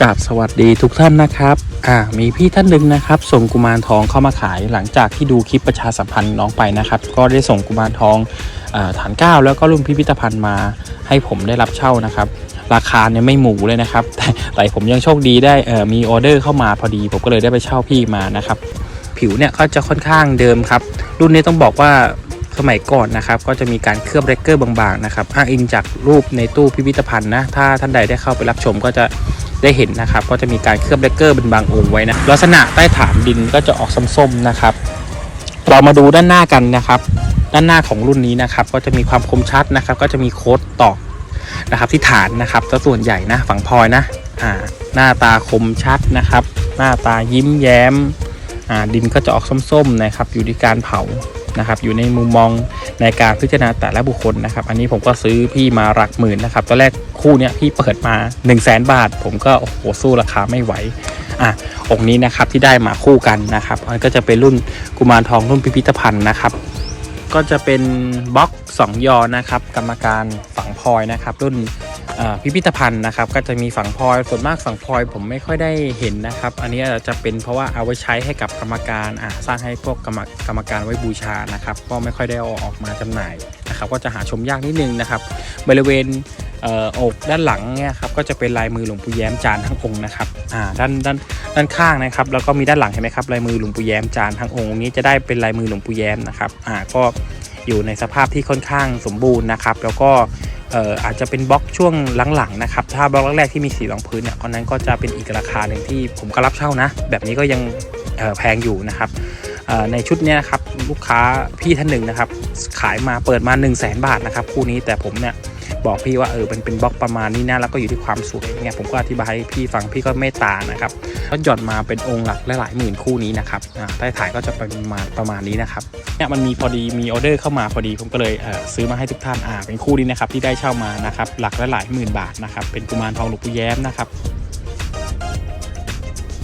กราบสวัสดีทุกท่านนะครับ อ่า มีพี่ท่านหนึ่งนะครับ ส่งกุมารทองเข้ามาขายหลังจากที่ดูคลิปประชาสัมพันธ์น้องไปนะครับ ก็ได้ส่งกุมารทองอฐานเก้าแล้วก็รุ่นพิพิธภัณฑ์มาให้ผมได้รับเช่านะครับ ราคาเนี่ยไม่หมูเลยนะครับ แต่แต่ผมยังโชคดีได้เอ่อมีออเดอร์เข้ามาพอดี ผมก็เลยได้ไปเช่าพี่มานะครับ ผิวเนี่ยก็จะค่อนข้างเดิมครับ รุ่นนี้ต้องบอกว่าสมัยก่อนนะครับก็จะมีการเคลือบเรกเกอร์บางๆนะครับอ้างอิงจากรูปในตู้พิพิธภัณฑ์นะถ้าท่านใดได้เข้าไปรับชมก็จะ ได้เห็นนะครับ ก็จะมีการเคลือบเรกเกอร์เป็นบางองค์ไว้นะลักษณะใต้ฐานดินก็จะออกส้มๆนะครับ เรามาดูด้านหน้ากันนะครับ ด้านหน้าของรุ่นนี้นะครับ ก็จะมีความคมชัดนะครับ ก็จะมีโค้ดตอกนะครับ ที่ฐานนะครับซะส่วนใหญ่นะฝั่งพลอยนะอ่าหน้าตาคมชัดนะครับ หน้าตายิ้มแย้มอ่าดินก็จะออกส้มๆนะครับ อยู่ที่การเผา นะครับอยู่ในมุมมองในการพิจารณาแต่ละบุคคลนะครับ อันนี้ผมก็ซื้อพี่มาหลักหมื่นนะครับตอนแรกคู่เนี้ยพี่เปิดมา 1 0 0 0 0แสนบาท ผมก็โอ้โหสู้ราคาไม่ไหวอะองค์นี้นะครับที่ได้มาคู่กันนะครับอันก็จะเป็นรุ่นกุมารทองรุ่นพิพิธภัณฑ์นะครับก็จะเป็นบล็อก 2 ยอนะครับ กรรมการฝังพลอยนะครับ รุ่น พิพิธภัณฑ์นะครับก็จะมีฝังพลอยส่วนมากฝังพลอยผมไม่ค่อยได้เห็นนะครับ อันนี้อาจจะเป็นเพราะว่าเอาไว้ใช้ให้กับกรรมการอ่าสร้างให้พวกกรรมกรรมการไว้บูชานะครับก็ไม่ค่อยได้เอาออกมาจำหน่ายนะครับก็จะหาชมยากนิดนึงนะครับ บริเวณเอออกด้านหลังเนี่ยครับก็จะเป็นลายมือหลวงปู่แย้มจานทั้งองค์นะครับอ่าด้านด้านด้านข้างนะครับแล้วก็มีด้านหลังเห็นไหมครับลายมือหลวงปู่แย้มจานทั้งองค์นี้จะได้เป็นลายมือหลวงปู่แย้มนะครับอ่าก็อยู่ในสภาพที่ค่อนข้างสมบูรณ์นะครับ แล้วก็ อาจจะเป็นบล็อกช่วงหลังๆนะครับถ้าบล็อกแรกๆที่มีสีรองพื้นเนี่ยอันนั้นก็จะเป็นอีกราคาหนึ่งที่ผมก็รับเช่านะ แบบนี้ก็ยังแพงอยู่นะครับในชุดนี้นะครับลูกค้าพี่ท่านหนึ่งนะครับขายมาเปิดมา 1 0 0 0 0แบาทนะครับคู่นี้แต่ผมเนี่ย บอกพี่ว่าเออเป็นเป็นบล็อกประมาณนี้นะแล้วก็อยู่ที่ความสวยเนี่ยผมก็อธิบายให้พี่ฟังพี่ก็เมตตานะครับก็หย่อนมาเป็นองค์หลักหลายๆหมื่นคู่นี้นะครับอ่าใต้ถ่ายก็จะประมาณประมาณนี้นะครับเนี่ยมันมีพอดีมีออเดอร์เข้ามาพอดีผมก็เลยเออซื้อมาให้ทุกท่านอ่าเป็นคู่นี้นะครับที่ได้เช่ามานะครับหลักละหลายหมื่นบาทนะครับเป็นกุมารทองหลวงปู่แย้มนะครับ